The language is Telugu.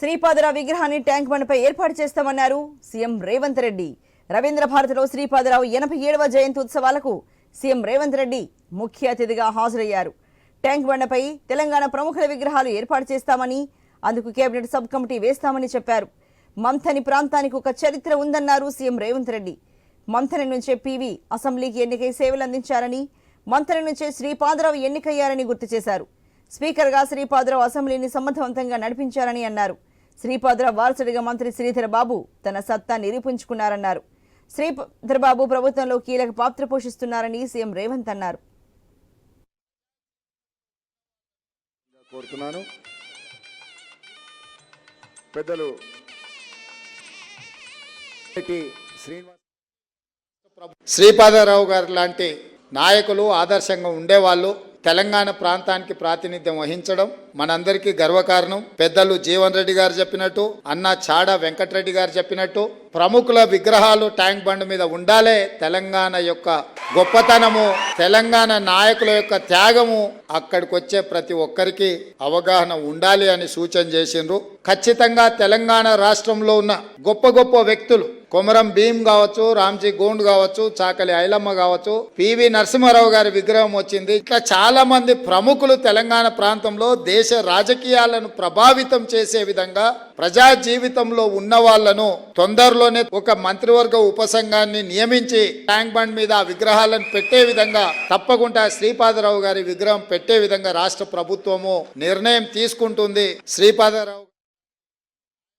శ్రీపాదుల విగ్రహాన్ని ట్యాంక్ బండ్పై ఏర్పాటు చేస్తామన్నారు సీఎం రేవంత్ రెడ్డి. రవీంద్ర భారతిలో శ్రీపాదరావు ఎనభై ఏడవ జయంతి ఉత్సవాలకు సీఎం రేవంత్ రెడ్డి ముఖ్య అతిథిగా హాజరయ్యారు. ట్యాంక్ బండపై తెలంగాణ ప్రముఖుల విగ్రహాలు ఏర్పాటు చేస్తామని అందుకు కేబినెట్ సబ్ కమిటీ వేస్తామని చెప్పారు. మంథని ప్రాంతానికి ఒక చరిత్ర ఉందన్నారు సీఎం రేవంత్ రెడ్డి. మంథని నుంచే పీవీ అసెంబ్లీకి ఎన్నికై సేవలు అందించారని మంథని నుంచే శ్రీపాదరావు ఎన్నికయ్యారని గుర్తు చేశారు. స్పీకర్గా శ్రీపాదరావు అసెంబ్లీని సమర్థవంతంగా నడిపించారని అన్నారు. శ్రీపాదరావు వారసుడిగా మంత్రి శ్రీధర బాబు తన సత్తా నిరూపించుకున్నారన్నారు. శ్రీధర బాబు ప్రభుత్వంలో కీలక పాత్ర పోషిస్తున్నారని సీఎం రేవంత్ అన్నారు. కోరుతున్నాను. పెద్దలు శ్రీనివాస్ శ్రీపాదరావు గారు లాంటి నాయకులు ఆదర్శంగా ఉండేవాళ్ళు. తెలంగాణ ప్రాంతానికి ప్రాతినిధ్యం వహించడం మనందరికీ గర్వకారణం. పెద్దలు జీవన్ రెడ్డి గారు చెప్పినట్టు అన్న చాడ వెంకటరెడ్డి గారు చెప్పినట్టు ప్రముఖుల విగ్రహాలు ట్యాంక్ బండ్ మీద ఉండాలే తెలంగాణ యొక్క గొప్పతనము తెలంగాణ నాయకుల యొక్క త్యాగము. అక్కడికి వచ్చే ప్రతి ఒక్కరికి అవగాహన ఉండాలి అని సూచన చేసిండ్రు. ఖచ్చితంగా తెలంగాణ రాష్ట్రంలో ఉన్న గొప్ప గొప్ప వ్యక్తులు కొమరం భీమ్ కావచ్చు రామ్జీ గోండ్ కావచ్చు చాకలి ఐలమ్మ కావచ్చు పివి నరసింహారావు గారి విగ్రహం వచ్చింది. ఇట్లా చాలా మంది ప్రముఖులు తెలంగాణ ప్రాంతంలో దేశ రాజకీయాలను ప్రభావితం చేసే విధంగా ప్రజా జీవితంలో ఉన్న వాళ్ళను తొందరలోనే ఒక మంత్రివర్గ ఉపసంఘాన్ని నియమించి ట్యాంక్ బండ్ మీద ఆ విగ్రహాలను పెట్టే విధంగా తప్పకుండా శ్రీపాదరావు గారి విగ్రహం పెట్టే విధంగా రాష్ట్ర ప్రభుత్వము నిర్ణయం తీసుకుంటుంది. శ్రీపాదరావు